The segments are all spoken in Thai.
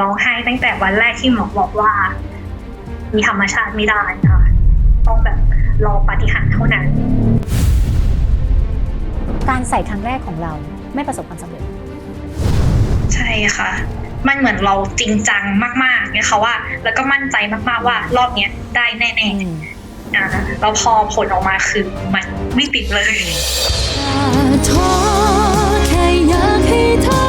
ร้องไห้ตั้งแต่วันแรกที่หมอบอกว่า มีธรรมชาติไม่ได้นะคะต้องแบบรอปาฏิหาริย์เท่านั้น การใส่ครั้งแรกของเราไม่ประสบความสำเร็จ ใช่ค่ะ มันเหมือนเราจริงจังมากๆเนี่ยค่ะว่า แล้วก็มั่นใจมากๆว่ารอบเนี้ยได้แน่ๆอ่าแล้วพอผลออกมาคือมันไม่ติดเลยท้อแค่อยากให้เธอ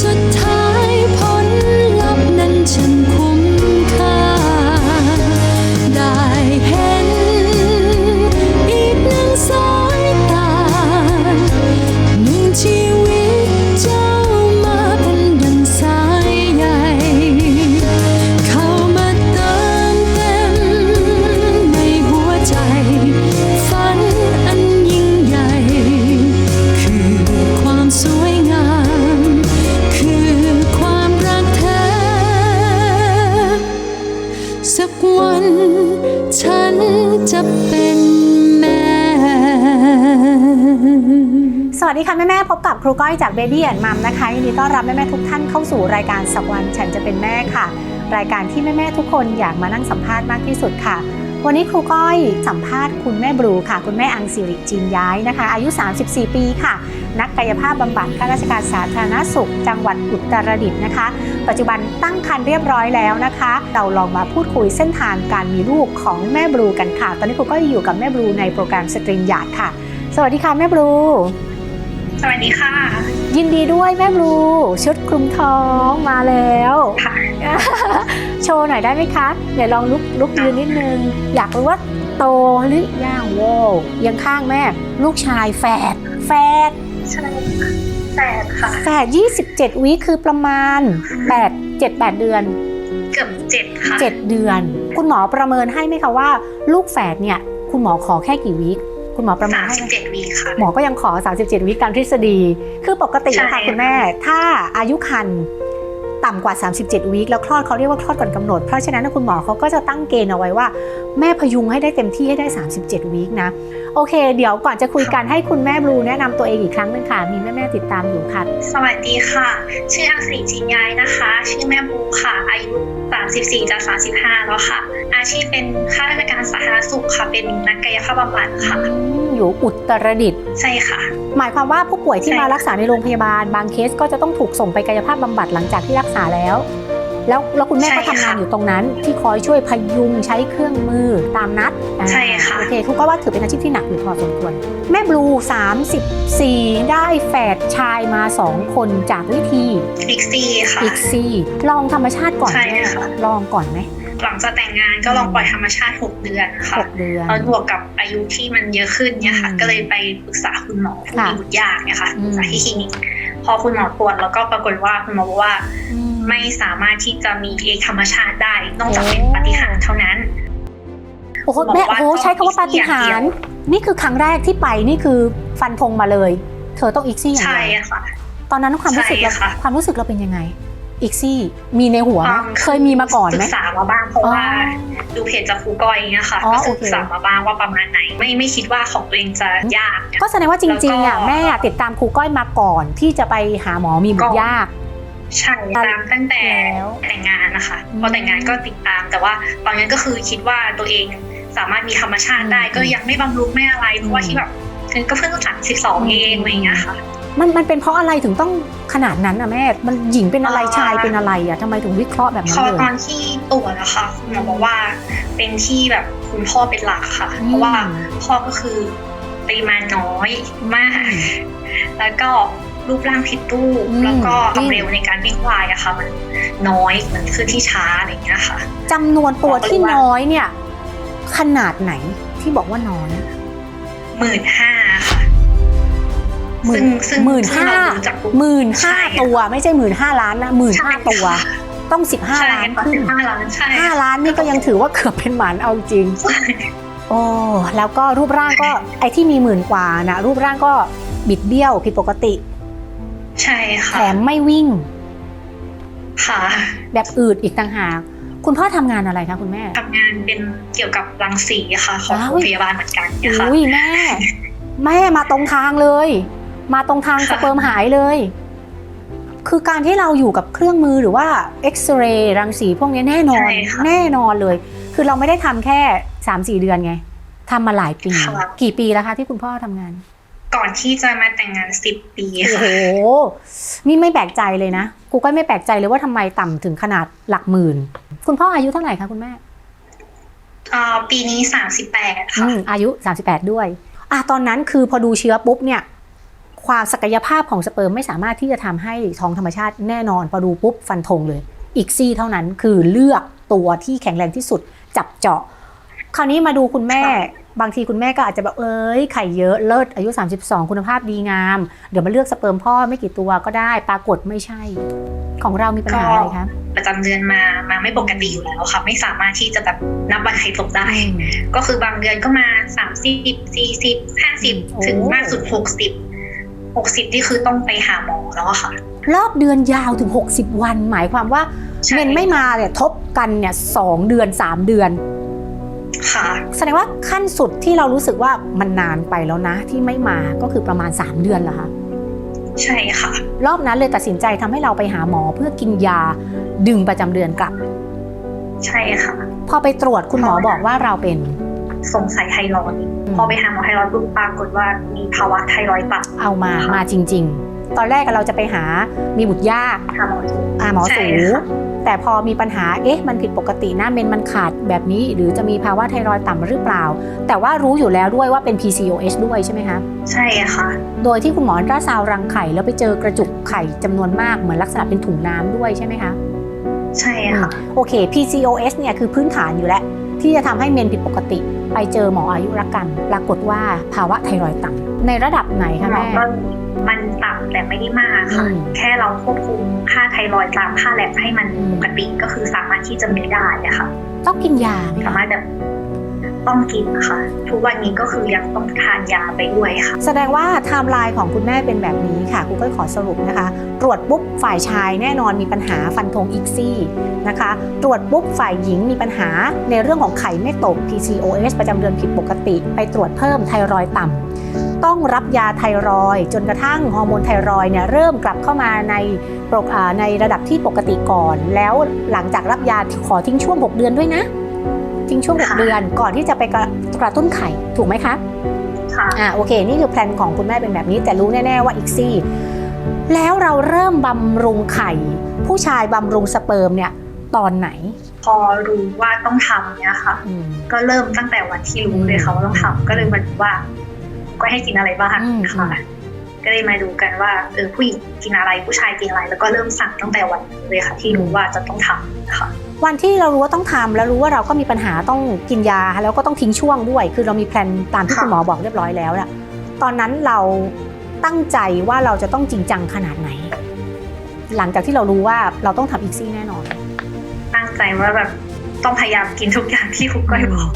สุดท้าย ครูก้อยจาก Baby and Mom นะคะยินดีต้อนรับแม่แม่ ๆ ทุกท่านเข้าสู่รายการสักวันฉันจะเป็นแม่ค่ะ รายการที่แม่แม่ ๆ ทุกคนอยากมานั่งสัมภาษณ์มากที่สุดค่ะ วันนี้ครูก้อยสัมภาษณ์คุณแม่บลูค่ะ คุณแม่อังสิริจีนย้ายนะคะ อายุ 34 ปีค่ะ นักกายภาพบำบัดข้าราชการสาธารณสุข จังหวัดอุตรดิตถ์นะคะ ปัจจุบันตั้งครรภ์เรียบร้อยแล้วนะคะ เราลองมาพูดคุยเส้นทางการมีลูกของแม่บลูกันค่ะ ตอนนี้ครูก็อยู่กับแม่บลูในโปรแกรมสตรีมหยาดค่ะ สวัสดีค่ะแม่บลู สวัสดีค่ะ ยินดีด้วยแม่บลูชุดคลุมท้องมาแล้วค่ะ โชว์หน่อยได้ไหมคะเดี๋ยวลองลุกลุกยืนนิดนึง อยากรู้ว่าโตหรือย่างโว้วเอียังข้างแม่ ลูกชายแฝดแฝดใช่ค่ะแปดค่ะแฝด27วิคือประมาณ8 7 8เดือนเกือบเจ็ดค่ะ7เดือน คุณหมอประเมินให้ไหมคะว่า ลูกแฝดเนี่ย คุณหมอขอแค่กี่วิคุ ณหมอประเมิสานมให้สิบไหมเจ็ดวีค่ะ หมอก็ยังขอ 37 วิตามทฤษฎี คือปกติอะค่ะใช่คุณแม่ ถ้าอายุครรภ์ ต่ำกว่า 37วีคแล้วคลอดเขาเรียกว่าคลอดก่อนกำหนด เพราะฉะนั้นคุณหมอเขาก็จะตั้งเกณฑ์เอาไว้ว่า แม่พยุงให้ได้เต็มที่ให้ได้ 37วีคนะ โอเค เดี๋ยวก่อนจะคุยกันให้คุณแม่บลูแนะนำตัวเองอีกครั้งหนึงค่ะ มีแม่ๆติดตามอยู่ค่ะ สวัสดีค่ะ ชื่ออังสีจีนยายนะคะ ชื่อแม่บูค่ะ อายุ 34จะ35 แล้วค่ะ อาชีพเป็นข้าราชการสาธารณสุขค่ะ เป็นนักกายภาพบำบัดค่ะ อยู่อุตรดิตถ์ใช่ค่ะ หมายความว่าผู้ป่วยที่ใช่มารักษาในโรงพยาบาลบางเคสก็จะต้องถูกส่งไปกายภาพบำบัดหลังจากที่รักษาแล้ว แล้วแล้วคุณแม่ก็ทำงานอยู่ตรงนั้น ที่คอยช่วยพยุงใช้เครื่องมือตามนัดอ่าใช่ค่ะ โอเคทุกก็ว่าถือเป็นอาชีพที่หนักอยู่พอสมควร แม่บลู 34 ได้แฝดชายมา 2 คนจากวิธีลิกซี่ค่ะ อีกซี่ลองธรรมชาติก่อนใช่ไหมค่ะ ลองก่อนไหม หลังจากแต่งงานก็ลองปล่อยธรรมชาติ6เดือนค่ะหกเดือนแล้วบวกกับอายุที่มันเยอะขึ้นเนี่ยค่ะอืมก็เลยไปปรึกษาคุณหมอผู้ค่ะมีบุตรยากเนี่ยค่ะอืมปรึกษาที่คลินิก พอคุณหมอตรวจแล้วก็ปรากฏว่าคุณหมอบอกว่าอืมไม่สามารถที่จะมีเองธรรมชาติได้ นอกจากโอ้เป็นปาฏิหาริย์เท่านั้นโอ้โหบอกแม่ว่าโอ้โหต้องใช้คำว่าปาฏิหาอีกอย่างริเดีย์ยวนี่คือครั้งแรกที่ไปนี่คือฟันธงมาเลย เธอต้องอีกซี่อย่างใช่เดียวค่ะ ตอนนั้นความรู้สึกเราใช่ค่ะความรู้สึกเราเป็นยังไง อีกซี่มีในหัวไหมอืมเคยมีมาก่อนไหมศึกษามาบ้างเพราะว่าอ๋อดูเพจจากครูก้อยอย่างเงี้ยค่ะอ๋อก็โอศึเคกษามาบ้างว่าประมาณไหน ไม่ไม่คิดว่าของตัวเองจะยากเนี่ยก็แสดงว่าจริงๆอะแล้วก็แม่อะติดตามครูก้อยมาก่อน ที่จะไปหาหมอมีบุตรยากใช่ตามตั้งแต่แล้วแต่งงานนะคะอืมพอแต่งงานก็ติดตามแต่ว่าตอนนั้นก็คือคิดว่าตัวเองสามารถมีธรรมชาติได้อืมก็ยังไม่บำรุงไม่อะไรเพราะว่าอืมที่แบบคือก็เพิ่งสามสิบสองเองอะไรอย่างเงี้ยค่ะ มันมันเป็นเพราะอะไรถึงต้องขนาดนั้นอะแม่ มันหญิงเป็นอะไรอ่าชายเป็นอะไรอะทำไมถึงวิเคราะห์แบบพนั้นอเลตอยนที่ตรวจนะคะคุณหมอบอกว่าเป็นที่แบบคุณพ่อเป็นหลักค่ะอืมเพราะว่าพ่อก็คือปริมาณน้อยมากอืมแล้วก็รูปร่างผิดรูปอืมแล้วก็จริความงเร็วในการวิ่งควายอะค่ะ มันน้อยเหมือนคือที่ช้าอะไรอย่างเงี้ยค่ะจำนวนตัวที่บอกเลยว่าน้อยเนี่ย ขนาดไหนที่บอกว่าน้อยหมื่นห้าค่ะ หมื่นซึ่งซึ่งหมื่นซึ่งห้าเราดูจากรูปหมื่นห้าใช่ค่ะตัวไม่ใช่หมื่นห้าล้านนะหมื่นห้าใช่ค่ะตัวต้องสิบห้าใช่ล้านค่ะขึ้สินบห้าล้านใช่ห้าล้านนี่ก็ยังถือว่าเกือบเป็นหมันเอาจริง โอ้แล้วก็รูปร่างก็ไอ้ที่มีหมื่นกว่านะรูปร่างก็บิดเบี้ยวผิดปกติ ใช่แถค่ะมไม่วิ่ง ค่ะ แบบอืดอีกต่างหากคุณพ่อทำงานอะไรคะคุณแม่ทำงานเป็นเกี่ยวกับรังสีค่ะ ของว้าวโรงพยาบาลเหมือนกันนะคะอุ้ยแม่ แม่มาตรงทางเลย มาตรงทางสค่ะเปิร์มหายเลย คือการที่เราอยู่กับเครื่องมือหรือว่าเอ็กซเรย์รังสีพวกนี้แน่นอนใช่ค่ะแน่นอนเลย คือเราไม่ได้ทำแค่3-4เดือนไงทำมาหลายปีค่ะกี่ปีแล้วคะที่คุณพ่อทำงาน ก่อนที่จะมาแต่งงานสิบปีโอ้ค่ะโหนี่ไม่แปลกใจเลยนะกูก็ไม่แปลกใจเลยว่าทำไมต่ำถึงขนาดหลักหมื่น คุณพ่ออายุเท่าไหร่คะคุณแม่อ่าปีนี้สามสิบแปดอืค่ะมอายุ38ด้วยอะตอนนั้นคือพอดูเชื้อปุ๊บเนี่ย ความศักยภาพของสเปิร์มไม่สามารถที่จะทำให้ท้องธรรมชาติแน่นอนพอดูปุ๊บฟันธงเลย อีกซี่เท่านั้นคือเลือกตัวที่แข็งแรงที่สุดจับเจาะ คราวนี้มาดูคุณแม่ บางทีคุณแม่ก็อาจจะแบบเอ้ยไข่เยอะเลิศอายุ 32 คุณภาพดีงาม เดี๋ยวมาเลือกสเปิร์มพ่อไม่กี่ตัวก็ได้ ปรากฏไม่ใช่ ของเรามีปัญหาอะไรคะประจำเดือนมามาไม่ปกติอยู่แล้วค่ะ ไม่สามารถที่จะแบบนับวันไข่ตกได้ ก็คือบางเดือนก็มาสามสิบสี่สิบห้าสิบโอ้ถึงมากสุดห กสิบหกสิบนี่คือต้องไปหาหมอแล้วอะค่ะ รอบเดือนยาวถึง 60 วัน หมายความว่าใช่ เมนไม่มาเนี่ยทบกันเนี่ยสองเดือน 3 เดือน ค่ะ แสดงว่าขั้นสุดที่เรารู้สึกว่ามันนานไปแล้วนะ ที่ไม่มาก็คือประมาณ 3 เดือนเหรอคะใช่ค่ะ รอบนั้นเลยตัดสินใจทำให้เราไปหาหมอเพื่อกินยาดึงประจำเดือนกลับ ใช่ค่ะ พอไปตรวจคุณหมอบอกว่าเราเป็น สงสัยไทรอยด์พอไปหาหมอไทรอยด์ปุ๊บปรากฏว่ามีภาวะไทรอยด์ต่ำเอามาค่ะมาจริง ๆ ตอนแรกเราจะไปหามีบุตรยากหาหมอดูอาหมอใช่สูค่ะแต่พอมีปัญหา เอ๊ะ มันผิดปกตินะเมนมันขาดแบบนี้ หรือจะมีภาวะไทรอยด์ต่ำหรือเปล่า แต่ว่ารู้อยู่แล้วด้วยว่าเป็น PCOS ด้วยใช่ไหมคะ ใช่ค่ะ โดยที่คุณหมออัลตราซาวด์รังไข่แล้วไปเจอกระจุกไข่จำนวนมากเหมือนลักษณะเป็นถุงน้ำด้วยใช่ไหมคะ ใช่ค่ะ โอเค PCOS เนี่ยคือพื้นฐานอยู่แล้วที่จะทำให้เมนผิดปกติ ไปเจอหมออายุรกรรมปรากฏว่าภาวะไทรอยด์ต่ำในระดับไหนคะหมอแม่ก็มันต่ำแต่ไม่ได้มากค่ะอืมแค่เราควบคุมค่าไทรอยด์ตามค่าแลบให้มันอืมปกติก็คือสามารถที่จะมีได้อะค่ะ ต้องกินยาไหมสาคะมารถแบบ ต้องกินค่ะ ทุกวันนี้ก็คือยังต้องทานยาไปด้วยค่ะ แสดงว่าไทม์ไลน์ของคุณแม่เป็นแบบนี้ค่ะกูก็ขอสรุปนะคะ ตรวจปุ๊บฝ่ายชายแน่นอนมีปัญหาฟันธงอีกซี่นะคะ ตรวจปุ๊บฝ่ายหญิงมีปัญหาในเรื่องของไข่ไม่ตก PCOS ประจำเดือนผิดปกติ ไปตรวจเพิ่มไทรอยต่ำต้องรับยาไทรอยจนกระทั่งฮอร์โมนไทรอยเนี่ยเริ่มกลับเข้ามาในปกอ่าในระดับที่ปกติก่อน แล้วหลังจากรับยาขอทิ้งช่วง 6 เดือนด้วยนะ ทิ้งช่วง6ค่ะเดือนก่อนที่จะไปกระกระตุ้นไข่ถูกไหมคะค่ะอ่าโอเค นี่คือแพลนของคุณแม่เป็นแบบนี้ แต่รู้แน่ ๆ ว่าอีกซี่ แล้วเราเริ่มบำรุงไข่ ผู้ชายบำรุงสเปิร์มเนี่ยตอนไหน พอรู้ว่าต้องทำเนี่ยค่ะ อืม ก็เริ่มตั้งแต่วันที่รู้เลยค่ะว่าต้องทำก็เลยมาดูว่า ก็ให้กินอะไรบ้างอืม ค่ะก็เลยมาดูกันว่าเออผู้หญิงกินอะไรผู้ชายกินอะไร แล้วก็เริ่มสั่งตั้งแต่วันนี้เลยค่ะ ที่รู้ว่าจะต้องทำค่ะ วันที่เรารู้ว่าต้องทำแล้วรู้ว่าเราก็มีปัญหาต้องกินยาแล้วก็ต้องทิ้งช่วงด้วย คือเรามีแพลนตามที่ค่ะคุณหมอบอกเรียบร้อยแล้วน่ะตอนนั้นเราตั้งใจว่าเราจะต้องจริงจังขนาดไหน หลังจากที่เรารู้ว่าเราต้องทำอีกซี่แน่นอน ตั้งใจว่าแบบต้องพยายามกินทุกอย่างที่คุกก้อยบอก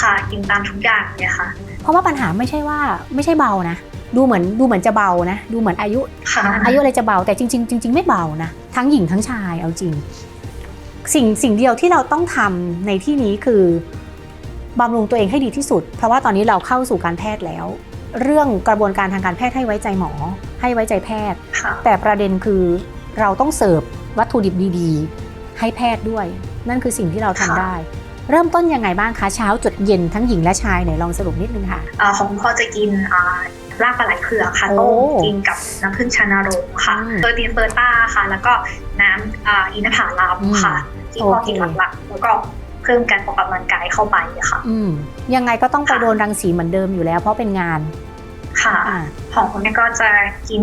ค่ะ กินตามทุกอย่างเนี่ยค่ะ เพราะว่าปัญหาไม่ใช่ว่าไม่ใช่เบานะดูเหมือนดูเหมือนจะเบานะ ดูเหมือนอายุค่ะอายุอะไรจะเบาแต่จริง ๆ จริง ๆ ไม่เบานะ ทั้งหญิงทั้งชายเอาจริง สิ่งสิ่งเดียวที่เราต้องทำในที่นี้คือบำรุงตัวเองให้ดีที่สุด เพราะว่าตอนนี้เราเข้าสู่การแพทย์แล้ว เรื่องกระบวนการทางการแพทย์ให้ไว้ใจหมอ ให้ไว้ใจแพทย์ค่ะแต่ประเด็นคือเราต้องเสิร์ฟวัตถุดิบดีๆ ให้แพทย์ด้วย นั่นคือสิ่งที่เราทำค่ะได้ เริ่มต้นยังไงบ้างคะเช้าจดเย็นทั้งหญิงและชายไหนลองสรุปนิดนึงค่ะอ่าของพ่อจะกินอ่ารากปลาไหลเผือกค่ะโอ้ต้มกินกับน้ำผึ้งชานโรงค่ะอืมเฟอร์ตินเฟอร์ต้าค่ะ แล้วก็น้ำอ่าอินทผลัมค่ะ ที่พ่อโอเคกินหลักๆแล้วก็เพิ่มการออกกำลังกายเข้าไปค่ะอืมยังไงก็ต้องไปค่ะโดนรังสีเหมือนเดิมอยู่แล้ว เพราะเป็นงานค่ะอ่าของคุณแม่ก็จะกิน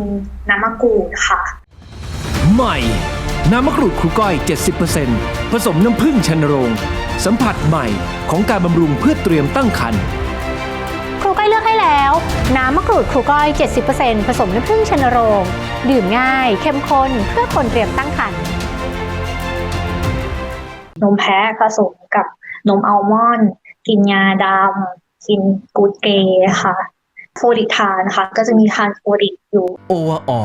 น้ำมะกรูดค่ะ ใหม่น้ำมะกรูดครูก้อย 70%ผสมน้ำผึ้งชนโรง สัมผัสใหม่ของการบำรุงเพื่อเตรียมตั้งครรภ์ครูก้อยเลือกให้แล้ว น้ำมะกรูดครูก้อย 70%ผสมน้ำผึ้งชนโรง ดื่มง่าย เข้มข้นเพื่อคนเตรียมตั้งครรภ์ นมแพะผสมกับนมอัลมอนด์กินงาดำกินกูดเกย์ค่ะโฟลิกทานค่ะ ก็จะมีทานโฟลิกอยู่โอวออ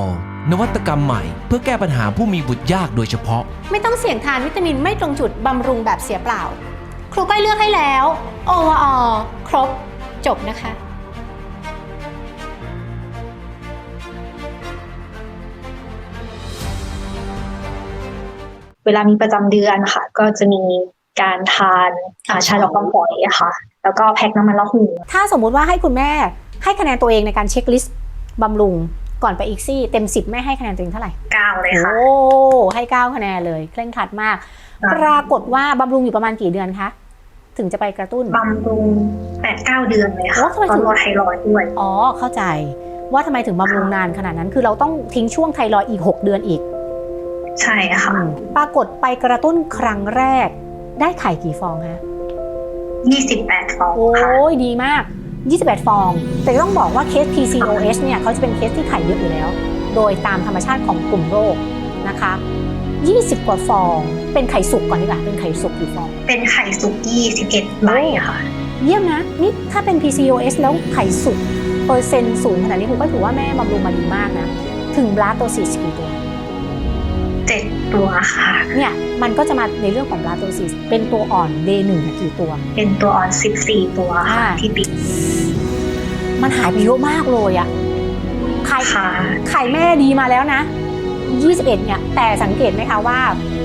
นวัตกรรมใหม่ เพื่อแก้ปัญหาผู้มีบุตรยากโดยเฉพาะ ไม่ต้องเสี่ยงทานวิตามินไม่ตรงจุดบำรุงแบบเสียเปล่า ครูก้อยเลือกให้แล้วโอวอครบจบนะคะ ลามีประจำเดือนค่ะ ก็จะมีการทานอ่าชาดอกกำฝอยอะค่ะแล้วก็แพ็คน้ำมันละหูถ้าสมมุติว่าให้คุณแม่ให้คะแนนตัวเองในการเช็คลิสต์บำรุงก่อนไปอีกซี่เต็ม10แม่ให้คะแนนตัวเองเท่าไหร่เก้าเลยค่ะโอ้ให้9คะแนนเลยเคร่งครัดมากค่ะปรากฏว่าบำรุงอยู่ประมาณกี่เดือนคะถึงจะไปกระตุ้นบำรุงแปดเก้าเดือนเลยค่ะโอ้ทำไมตอถึนงรอไทรอยด์ด้วยอ๋อเข้าใจว่าทำไมถึงบำรุงนานขนาดนั้น คือเราต้องทิ้งช่วงไทรอยด์อีก 6 เดือนอีก ใช่ค่ะอืมปรากฏไปกระตุ้นครั้งแรก ได้ไข่กี่ฟองคะยี่สิบแปดฟองโอ้ค่ะยดีมาก 28 ฟอง แต่ต้องบอกว่าเคส PCOS เนี่ยเขาจะเป็นเคสที่ไข่เยอะอยู่แล้ว โดยตามธรรมชาติของกลุ่มโรคนะคะ 20 กว่าฟอง เป็นไข่สุกก่อนดีกว่า เป็นไข่สุกกี่ฟอง เป็นไข่สุกยี่สิบเอ็ดใบอะค่ะ เยี่ยมนะ นี่ถ้าเป็น PCOS แล้วไข่สุก เปอร์เซ็นต์สูงขนาดนี้คุณก็ถือว่าแม่บำรุงมาดีมากนะ ถึงบลาโตซิสกี่ตัว เจ็ดตัวค่ะ เนี่ยมันก็จะมาในเรื่องของบลาโตซิส เป็นตัวอ่อน day หนึ่งกี่ตัว เป็นตัวอ่อนสิบสี่ตัวค่ะอ่า ที่ติด มันหายไปเยอะมากเลยอะไข่ค่ะ ไข่แม่ดีมาแล้วนะ 21 เนี่ย แต่สังเกตไหมคะว่า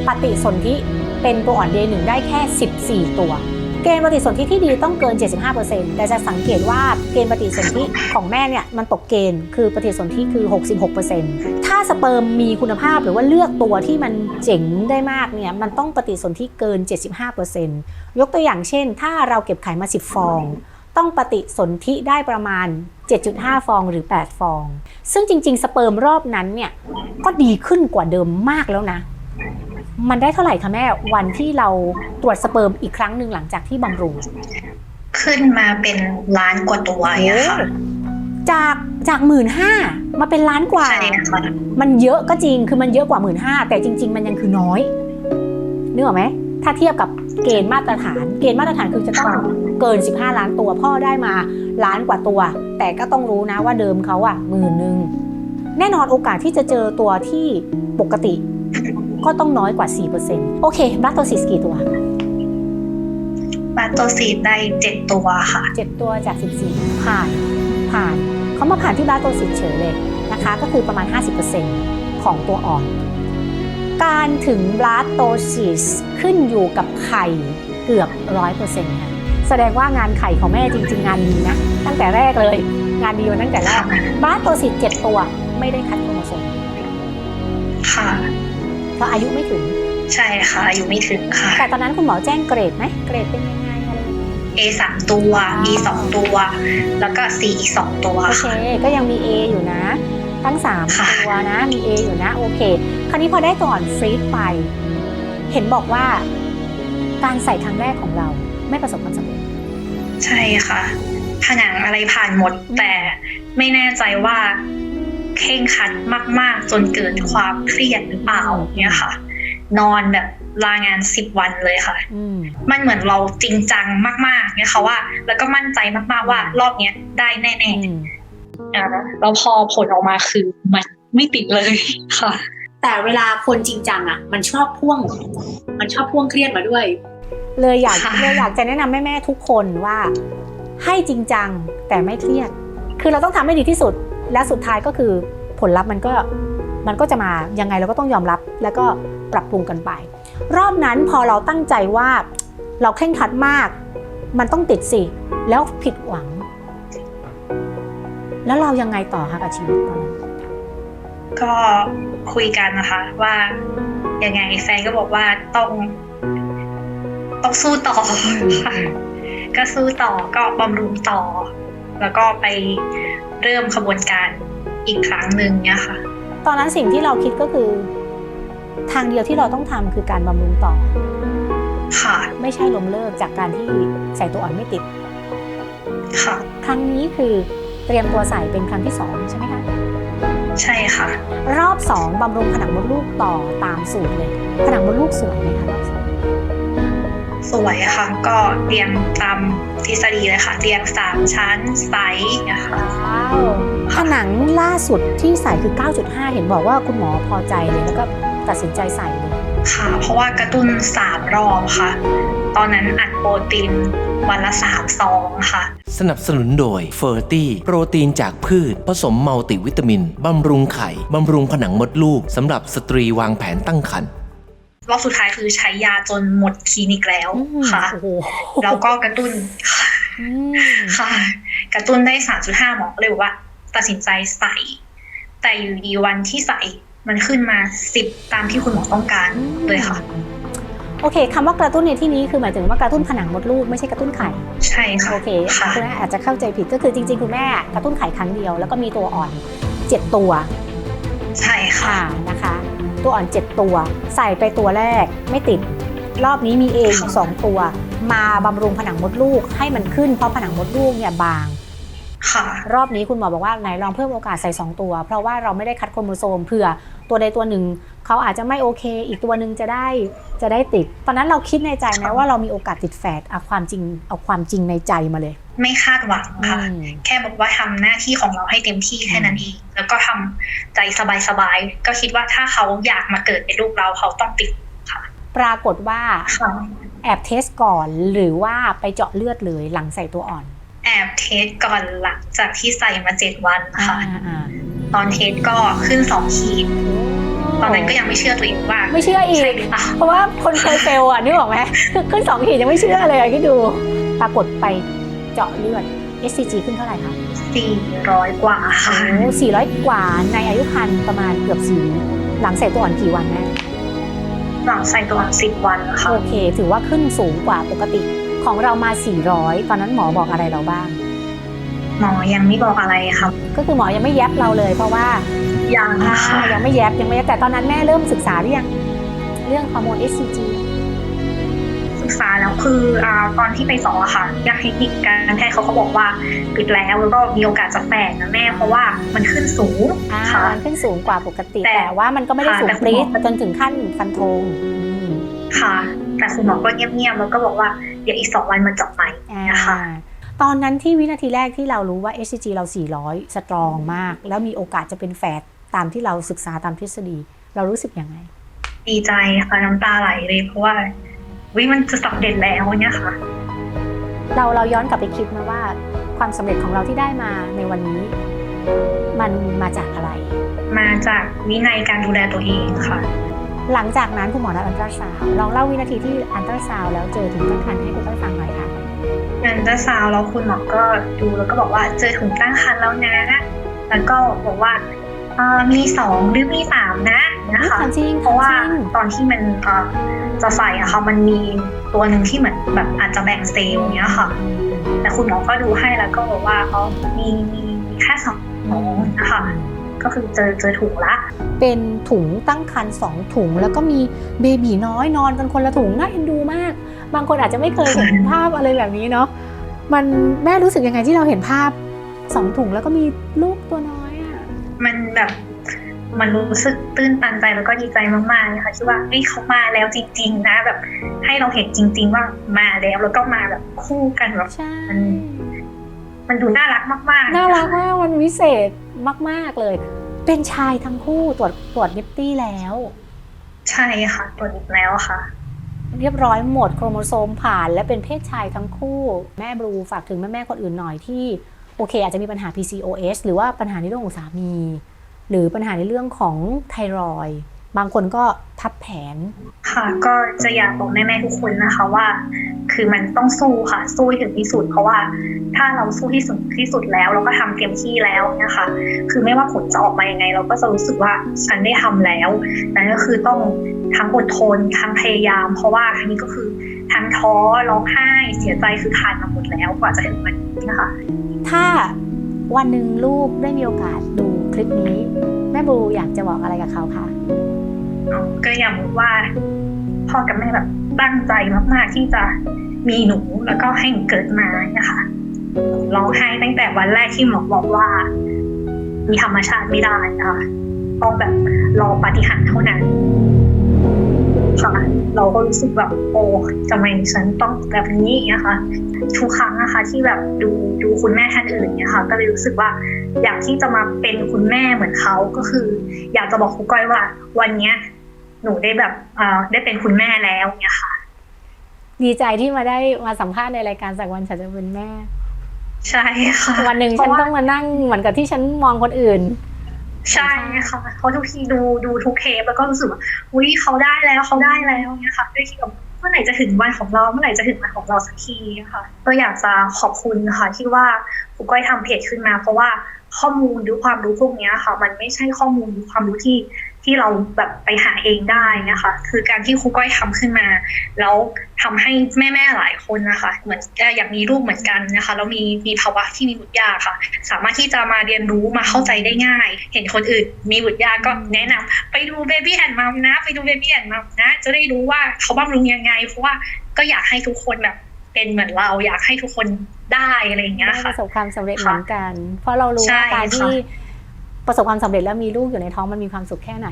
ปฏิสนธิเป็นตัวอ่อน day หนึ่งได้แค่ 14 ตัว เกณฑ์ปฏิสนธิที่ดีต้องเกิน 75%แต่จะสังเกตว่าเกณฑ์ปฏิสนธิของแม่เนี่ยมันตกเกณฑ์คือปฏิสนธิคือ 66%ถ้าสเปิร์มมีคุณภาพหรือว่าเลือกตัวที่มันเจ๋งได้มากเนี่ยมันต้องปฏิสนธิเกิน 75%ยกตัวอย่างเช่น ถ้าเราเก็บไข่มา 10 ฟองต้องปฏิสนธิได้ประมาณ 7.5 ฟองหรือ 8 ฟอง ซึ่งจริง ๆ สเปิร์มรอบนั้นเนี่ยก็ดีขึ้นกว่าเดิมมากแล้วนะ มันได้เท่าไหร่คะแม่วันที่เราตรวจสเปิร์มอีกครั้งหนึ่งหลังจากที่บำรุง ขึ้นมาเป็นล้านกว่าตัวอะค่ะ จากจากหมื่นห้ามาเป็นล้านกว่า ใช่ค่ะ มันเยอะก็จริงคือมันเยอะกว่าหมื่นห้าแต่จริง ๆ มันยังคือน้อยนึกออกไหมถ้าเทียบกับเกณฑ์มาตรฐาน เกณฑ์มาตรฐานคือจะต้องค่ะเกิน 15 ล้านตัวพ่อได้มาล้านกว่าตัว แต่ก็ต้องรู้นะว่าเดิมเขาอะหมื่นหนึ่งแน่นอนโอกาสที่จะเจอตัวที่ปกติ ก็ต้องน้อยกว่า 4%โอเคบลัตโตซิสกี่ตัวบาโตซีดได้เจ็ดตัวค่ะ 7 ตัวจาก 14 ผ่าน ผ่าน เขามาผ่านที่บลัตโตซิสเฉยเลยนะคะ ก็คือประมาณ 50%ของตัวอ่อน การถึงบลัตโตซิสขึ้นอยู่กับไข่เกือบ 100%ค่ะแสดงว่างานไข่ของแม่จริง ๆ งานดีนะ ตั้งแต่แรกเลย งานดีมาตั้งแต่แรกบลัตโตซิส7ตัวไม่ได้คัดโครโมโซมค่ะ เพราะอายุไม่ถึง ใช่ค่ะอายุไม่ถึงค่ะ แต่ตอนนั้นคุณหมอแจ้งเกรดไหมเกรดเป็นยังไงอะไรยังไง A สามตัว B สองตัว แล้วก็ C อีกสองตัวโอเคค่ะ ก็ยังมี A อยู่นะ ตั้ง3ค่ะตัวนะ มี A อยู่นะ โอเค คราวนี้พอได้ก่อนฟรีดไป เห็นบอกว่า การใส่ครั้งแรกของเราไม่ประสบความสำเร็จ ใช่ค่ะผนังอะไรผ่านหมด แต่ไม่แน่ใจว่า เคร่งครัดมาก ๆ จนเกิดความเครียดหรือเปล่าเนี่ยค่ะ นอนแบบลางานสิบวันเลยค่ะอืมมันเหมือนเราจริงจังมากๆเนี่ยค่ะว่า แล้วก็มั่นใจมากๆว่ารอบเนี้ยได้แน่อืมๆอ่าแล้วพอผลออกมาคือมันไม่ติดเลยค่ะ แต่เวลาคนจริงจังอะ มันชอบพ่วง มันชอบพ่วงเครียดมาด้วย เลยอยากค่ะเลยอยากจะแนะนำแม่ๆทุกคนว่า ให้จริงจังแต่ไม่เครียด คือเราต้องทำให้ดีที่สุด และสุดท้ายก็คือผลลัพธ์มันก็มันก็จะมายังไงเราก็ต้องยอมรับแล้วก็ปรับปรุงกันไป รอบนั้นพอเราตั้งใจว่าเราเคร่งครัดมาก มันต้องติดสิแล้วผิดหวัง แล้วเรายังไงต่อคะกับชีวิตตอนนั้นก็คุยกันนะคะ ว่ายังไงแฟนก็บอกว่าต้อง ต้องสู้ต่อค่ะก็สู้ต่อก็บำรุงต่อ แล้วก็ไป เริ่มขบวนการอีกครั้งหนึ่งเนี่ยค่ะ ตอนนั้นสิ่งที่เราคิดก็คือ ทางเดียวที่เราต้องทำคือการบำรุงต่อ ค่ะ ไม่ใช่ล้มเลิกจากการที่ใส่ตัวอ่อนไม่ติด ค่ะ ครั้งนี้คือเตรียมตัวใส่เป็นครั้งที่สองใช่ไหมคะใช่ค่ะ รอบสองบำรุงผนังมดลูกต่อตามสูตรเลย ผนังมดลูกสวยไหมคะรอบสอง สวยค่ะ ก็เรียงตามทฤษฎีเลยค่ะ เรียงสามชั้นไซส์เนี่ยค่ะว้าวผนังล่าสุดที่ใส่คือ 9.5 เห็นบอกว่าคุณหมอพอใจเลยแล้วก็ตัดสินใจใส่เลยค่ะ เพราะว่ากระตุ้นสามรอบค่ะ ตอนนั้นอัดโปรตีนวันละสามซองค่ะ สนับสนุนโดยเฟอร์ตี้โปรตีนจากพืช ผสมมัลติวิตามิน บำรุงไข่ บำรุงผนังมดลูกสำหรับสตรีวางแผนตั้งครรภ์ รอบสุดท้ายคือใช้ยาจนหมดคลินิกแล้วอืมค่ะโอ้โหแล้วก็กระตุ้นค่ะอืมค่ะ กระตุ้นได้สามจุดห้าหมอเลยบอกว่า ตัดสินใจใส่ แต่อยู่ดีวันที่ใส่มันขึ้นมาสิบตามที่คุณหมอต้องการเลยค่ะ โอเคคำว่ากระตุ้นในที่นี้คือหมายถึงว่ากระตุ้นผนังมดลูกไม่ใช่กระตุ้นไข่ ใช่ค่ะโอเคค่ะคุณแม่อาจจะเข้าใจผิดก็คือจริง ๆ คุณแม่กระตุ้นไข่ครั้งเดียวแล้วก็มีตัวอ่อน7ตัว ใช่ค่ะค่ะนะคะ ตัวอ่อน 7 ตัว ใส่ไปตัวแรกไม่ติด รอบนี้มีเองอีกสองตัว มาบำรุงผนังมดลูกให้มันขึ้นเพราะผนังมดลูกเนี่ยบางค่ะรอบนี้คุณหมอบอกว่าไหนลองเพิ่มโอกาสใส่ 2 ตัว เพราะว่าเราไม่ได้คัดโครโมโซมเผื่อตัวใดตัวหนึ่งเขาอาจจะไม่โอเค อีกตัวหนึ่งจะได้จะได้ติด ตอนนั้นเราคิดในใจไหมว่าเรามีโอกาสติดแฝดเอาความจริงเอาความจริงในใจมาเลย ไม่คาดหวังค่ะอืมแค่บอกว่าทำหน้าที่ของเราให้เต็มที่แค่นั้นเอง แล้วก็ทำใจสบายๆก็คิดว่าถ้าเขาอยากมาเกิดเป็นลูกเราเขาต้องติดปรากฏว่าค่ะแอบเทสก่อนหรือว่าไปเจาะเลือดเลยหลังใส่ตัวอ่อน แอบเทสก่อนหลังจากที่ใส่มาเจ็ดวันค่ะอ่าตอนเทสก็ขึ้นสองขีดๆตอนนั้นก็ยังไม่เชื่อตัวเองว่าไม่เชื่ออีใช่กหรือเปล่าเพราะว่าคนเคยเฟลอะนึกออกไหมคือขึ้นสองขีดยังไม่เชื่อเลยอะคิดดู ปรากฏไปเจาะเลือด SCG ขึ้นเท่าไหร่คะ สี่ร้อยกว่าค่ะ โอ้สี่ร้อยกว่าในอายุครรภ์ประมาณเกือบสี่หลังใส่ตัวอ่อนกี่วันแม่หลังใส่ตัวสิบวันค่ะ โอเค ถือว่าขึ้นสูงกว่าปกติ ของเรามา 400 ตอนนั้นหมอบอกอะไรเราบ้าง หมอยังไม่บอกอะไรค่ะ ก็คือหมอยังไม่แยบเราเลยเพราะว่ายังอ่าค่ะ ยังไม่แยบยังไม่แยบแต่ตอนนั้นแม่เริ่มศึกษาหรือยังเรื่องฮอร์โมน SCG ศึกษาแล้วคืออ่าตอนที่ไปสอบอะค่ะยาเทคนิคการแพทย์เขาก็บอกว่าปิดแล้วแล้วก็มีโอกาสจะแฝงนะแม่ เพราะว่ามันขึ้นสูงอ่าค่ะมันขึ้นสูงกว่าปกติ แต่แต่ว่ามันก็ไม่ได้ค่ะสูงแต่ปรี๊ดคุณหมอจนถึงขั้นฟันธงอืมค่ะ แต่คุณหมอก็เงียบๆแล้วก็บอกว่าเดี๋ยวอีกสองวันมันเจาะใหม่อ่านะคะตอนนั้นที่วินาทีแรกที่เรารู้ว่า SCG เรา 400 สตรองมาก แล้วมีโอกาสจะเป็นแฝดตามที่เราศึกษาตามทฤษฎี เรารู้สึกยังไง ดีใจค่ะน้ำตาไหลเลยเพราะว่า วิมันจะสำเร็จแล้วเนี่ยค่ะ เราเราย้อนกลับไปคิดมาว่า ความสำเร็จของเราที่ได้มาในวันนี้ มันมาจากอะไร มาจากวินัยการดูแลตัวเองค่ะ หลังจากนั้นคุณหมอนัดอันตราซาวด์ลองเล่าวินาทีที่อันตราซาวด์แล้วเจอถึงตั้งครรภ์ให้คุณก้อยฟังหน่อยค่ะอันตราซาวด์แล้วคุณหมอก็ดูแล้วก็บอกว่าเจอถุงตั้งครรภ์แล้วนะแล้วก็บอกว่าเอ่อมีสองหรือมีสามนะ นะคะถามจริงเพราะว่าถามจริงตอนที่มันเอ่อจะใส่อะค่ะมันมีตัวหนึ่งที่เหมือนแบบอาจจะแบ่งเซลล์เนี้ยค่ะ แต่คุณหมอก็ดูให้แล้วก็บอกว่าอ๋อมีมีมีแค่สองนะคะก็คือเจอเจอถุงละ เป็นถุงตั้งครรภ์สองถุง แล้วก็มีเบบีน้อยนอนกันคนละถุงน่าเอ็นดูมาก บางคนอาจจะไม่เคยเห็นภาพอะไรแบบนี้เนาะมันแม่รู้สึกยังไงที่เราเห็นภาพสองถุงแล้วก็มีลูกตัวน้อยอะมันแบบ มันรู้สึกตื้นตันใจแล้วก็ดีใจมากๆเลยค่ะที่ว่าเฮ้ยเขามาแล้วจริง ๆ นะ แบบ ให้เราเห็นจริง ๆ ว่ามาแล้วแล้วก็มาแบบคู่กันแบบใช่มันมันดูน่ารักมากๆน่ารักมากมันวิเศษมาก ๆเลย เป็นชายทั้งคู่ตรวจตรวจนิปตี้แล้ว ใช่ค่ะตัวอีกแล้วค่ะ เรียบร้อยหมดโครโมโซมผ่านและเป็นเพศชายทั้งคู่ แม่บลูฝากถึงแม่ๆคนอื่นหน่อยที่โอเค อาจจะมีปัญหา PCOS หรือว่าปัญหาในเรื่องของสามี หรือปัญหาในเรื่องของไทรอยด์บางคนก็ทับแผน ค่ะก็จะอยากบอกแม่ๆทุกคนนะคะว่า คือมันต้องสู้ค่ะ สู้ให้ถึงที่สุด เพราะว่าถ้าเราสู้ที่สุดที่สุดแล้ว เราก็ทำเต็มที่แล้วนะคะ คือไม่ว่าผลจะออกมายังไง เราก็จะรู้สึกว่าฉันได้ทำแล้วนั่นก็คือต้องทั้งอดทนทั้งพยายาม เพราะว่าอันนี้ก็คือทั้งท้อร้องไห้เสียใจคือผ่านมาหมดแล้วกว่าจะถึงวันนี้นะคะ ถ้าวันหนึ่งลูกได้มีโอกาสดู คลิปนี้ แม่บูอยากจะบอกอะไรกับเขาคะก็อยากบอกว่าพ่อกับแม่แบบตั้งใจมากๆที่จะมีหนูแล้วก็ให้หนูเกิดมาเนี่ยค่ะร้องไห้ตั้งแต่วันแรกที่หมอบอกว่า มีธรรมชาติไม่ได้นะคะต้องแบบรอปฏิหารเท่านั้นค่ะเราก็รู้สึกแบบโอ้ทำไมฉันต้องแบบนี้นะคะทุกครั้งนะคะ ที่แบบดูดูคุณแม่ท่านอื่นเนี่ยค่ะ ก็เลยรู้สึกว่า อยากที่จะมาเป็นคุณแม่เหมือนเขาก็คือ อยากจะบอกครูก้อยว่า วันเนี้ย หนูได้แบบเอ่อได้เป็นคุณแม่แล้วเนี่ยค่ะ ดีใจที่มาได้มาสัมภาษณ์ในรายการสักวันฉันจะเป็นแม่ ใช่ค่ะวันหนึ่งเพฉันราะว่าต้องมานั่งเหมือนกับที่ฉันมองคนอื่น ใช่ค่ะเพราะทุกทีดูดูทุกเทปแล้วก็รู้สึกว่าอุ้ยเขาได้แล้วเขาได้แล้วเนี่ยค่ะด้วยที่แบบเมื่อไหร่จะถึงวันของเราเมื่อไหร่จะถึงวันของเราสักทีค่ะก็อยากจะขอบคุณค่ะที่ว่าครูก้อยทำเพจขึ้นมา เพราะว่า ข้อมูลหรือความรู้พวกนี้ค่ะ มันไม่ใช่ข้อมูลหรือความรู้ที่ที่เราแบบไปหาเองได้นะคะ คือการที่ครูก้อยทำขึ้นมา แล้วทำให้แม่ๆหลายคนนะคะเหมือนเอ่ออยากมีลูกเหมือนกันนะคะแล้วมีมีภาวะที่มีบุตรยากค่ะ สามารถที่จะมาเรียนรู้มาเข้าใจได้ง่าย เห็นคนอื่น มีบุตรยากก็แนะนำไปดูเบบี้แอนมัมนะ ไปดูเบบี้แอนมัมนะ จะได้รู้ว่าเขาบำรุงยังไง เพราะว่าก็อยากให้ทุกคนแบบเป็นเหมือนเราอยากให้ทุกคน ได้อะไรอย่างเงี้ยได้ปค่ะระสบความสำเร็จค่ะเหมือนกัน เพราะเรารู้ใช่ว่าการค่ะที่ประสบความสำเร็จแล้วมีลูกอยู่ในท้องมันมีความสุขแค่ไหน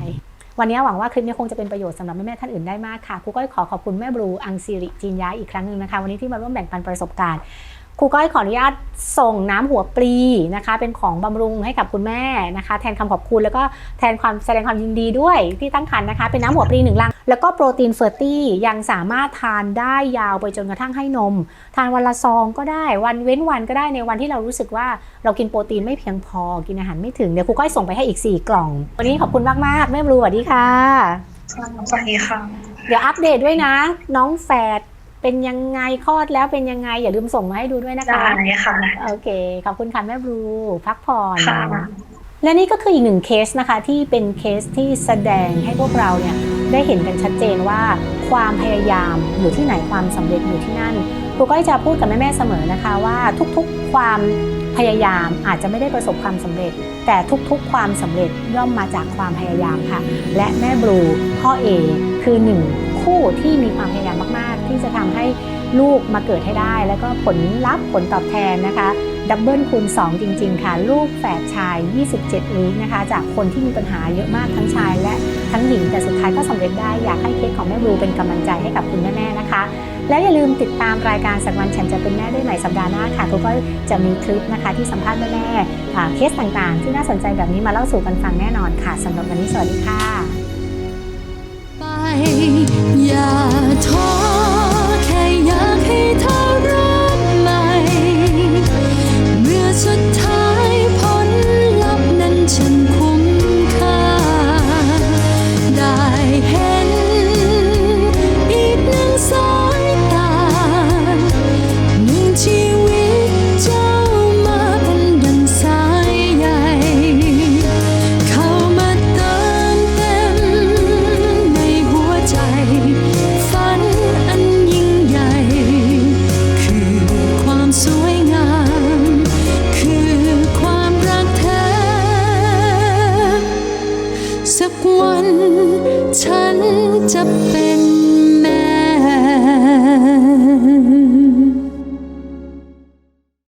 วันนี้หวังว่าคลิปนี้คงจะเป็นประโยชน์สำหรับแม่ๆท่านอื่นได้มากค่ะครูก้อยขอขอบคุณแม่บลูอังซีริจีนย้ายอีกครั้งหนึ่งนะคะ วันนี้ที่มาร่วมแบ่งปันประสบการณ์ ครูก้อยขออนุญาตส่งน้ำหัวปลีนะคะ เป็นของบำรุงให้กับคุณแม่นะคะ แทนคำขอบคุณแล้วก็แทนความแสดงความยินดีด้วยที่ตั้งครรภ์นะคะ เป็นน้ำหัวปลีหนึ่งลัง แล้วก็โปรตีนเฟอร์ตี้ยังสามารถทานได้ยาวไปจนกระทั่งให้นม ทานวันละซองก็ได้วันเว้นวันก็ได้ในวันที่เรารู้สึกว่าเรากินโปรตีนไม่เพียงพอกินอาหารไม่ถึงเดี๋ยวครูก้อยส่งไปให้อีก 4 กล่อง วันนี้ขอบคุณมากๆแม่บลูสวัสดีค่ะสวัสดีค่ะ เดี๋ยวอัปเดตด้วยนะ น้องแฝด เป็นยังไงคลอดแล้วเป็นยังไง อย่าลืมส่งมาให้ดูด้วยนะคะได้ค่ะโอเค ขอบคุณค่ะแม่บลูพักผ่อนค่ะและนี่ก็คืออีกหนึ่งเคสนะคะที่เป็นเคสที่แสดงให้พวกเราเนี่ยได้เห็นกันชัดเจนว่าความพยายามอยู่ที่ไหนความสำเร็จอยู่ที่นั่นครูก้อยจะพูดกับแม่ๆเสมอนะคะว่าทุกๆความพยายามอาจจะไม่ได้ประสบความสำเร็จ แต่ทุกๆ ความสำเร็จย่อมมาจากความพยายามค่ะ และแม่บลูพ่อเอคือหนึ่ง คู่ที่มีความพยายามมากๆ ที่จะทำให้ลูกมาเกิดให้ได้ แล้วก็ผลลัพธ์ผลตอบแทนนะคะ ดับเบิลคูณ 2 จริง ๆ ค่ะ ลูกแฝดชาย 27 วีคนะคะ จากคนที่มีปัญหาเยอะมากทั้งชาย และทั้งหญิงแต่สุดท้ายก็สำเร็จได้อยากให้เคสของแม่บลูเป็นกำลังใจให้กับคุณแม่ๆนะคะ และอย่าลืมติดตามรายการสักวันฉันจะเป็นแม่ได้ใหม่สัปดาห์หน้าค่ะก็จะมีคลิปนะคะที่สัมภาษณ์แม่ๆเคสต่างๆ ที่น่าสนใจแบบนี้มาเล่าสู่กันฟังแน่นอนค่ะสำหรับวันนี้สวัสดีค่ะ อย่าท้อแค่อยากให้เธอเริ่มใหม่ เมื่อสุดท้าย